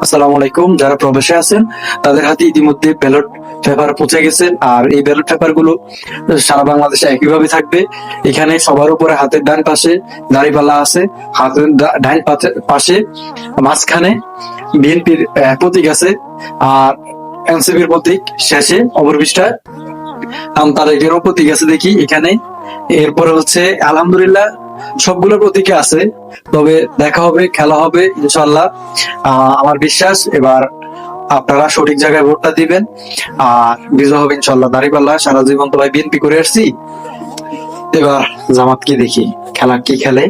আসসালামু আলাইকুম, যারা প্রবাসে আছেন, তাদের হাতে ইতিমধ্যে ব্যালট পেপার পৌঁছে গেছেন আর এই ব্যালট পেপারগুলো সারা বাংলাদেশে একইভাবে থাকবে। এখানে সবার উপরে হাতের ডান পাশে দাড়িপাল্লা আছে, হাতের ডান পাশে- মাঝখানে বিএনপির প্রতীক আছে, আর এনসিপির প্রতীক শেষে অপরপৃষ্ঠায় তারেকেরও প্রতীক আছে দেখি এখানে। এরপরে হচ্ছে, আলহামদুলিল্লাহ সবগুলো প্রতীকে আছে। তবে দেখা হবে, খেলা হবে ইনশাল্লাহ আমার বিশ্বাস, এবার আপনারা সঠিক জায়গায় ভোটটা দিবেন। আর বিজয় হবে ইনশাল্লাহ দাঁড়িপাল্লা সারা জীবন তো ভাই বিএনপি করে আসছি। এবার জামাত কি দেখি, খেলা কি খেলে,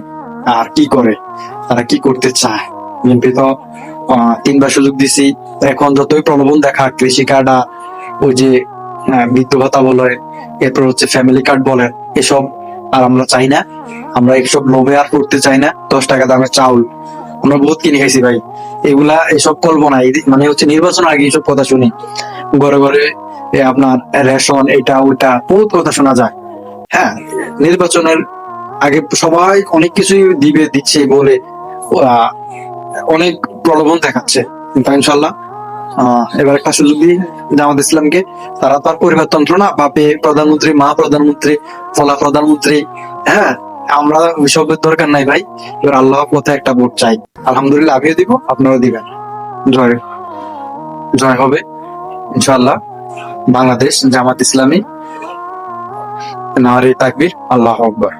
আর কি করে, তারা কি করতে চায়। বিএনপি তো তিনবার সুযোগ দিছি। এখন যতই প্রলোভন দেখা কৃষি কার্ড, ওই যে বৃদ্ধ ভাতা বলে এরপর হচ্ছে ফ্যামিলি কার্ড বলে এসব আর আমরা চাই না, আমরা এসব লোভে আর করতে চাই না, দশ টাকা দামের চাউল। আমরা বহুত কিনে খাইছি ভাই। এগুলা এসব করব না মানে হচ্ছে নির্বাচন আগে এসব কথা শুনি। ঘরে ঘরে আপনার রেশন, এটা ওইটা বহুত কথা শোনা যায়। হ্যাঁ নির্বাচনের আগে সবাই অনেক কিছুই দিবে, দিচ্ছে বলে অনেক প্রলোভন দেখাচ্ছে। কিন্তু ইনশাল্লাহ এবার একটা সুযোগ দিয়ে জামাত ইসলামকে। তারা তো আর পরিবারতন্ত্র না, বাপে প্রধানমন্ত্রী, মা প্রধানমন্ত্রী, ফলা প্রধানমন্ত্রী হ্যাঁ আমরা ওইসবের দরকার নাই ভাই। এবার আল্লাহ পথে একটা ভোট চাই। আলহামদুলিল্লাহ, আমিও দিব আপনারা দিবেন। জয় জয় হবে, ইনশাআল্লাহ। বাংলাদেশ জামাত ইসলামী, নারে তাকবীর, আল্লাহ আকবর।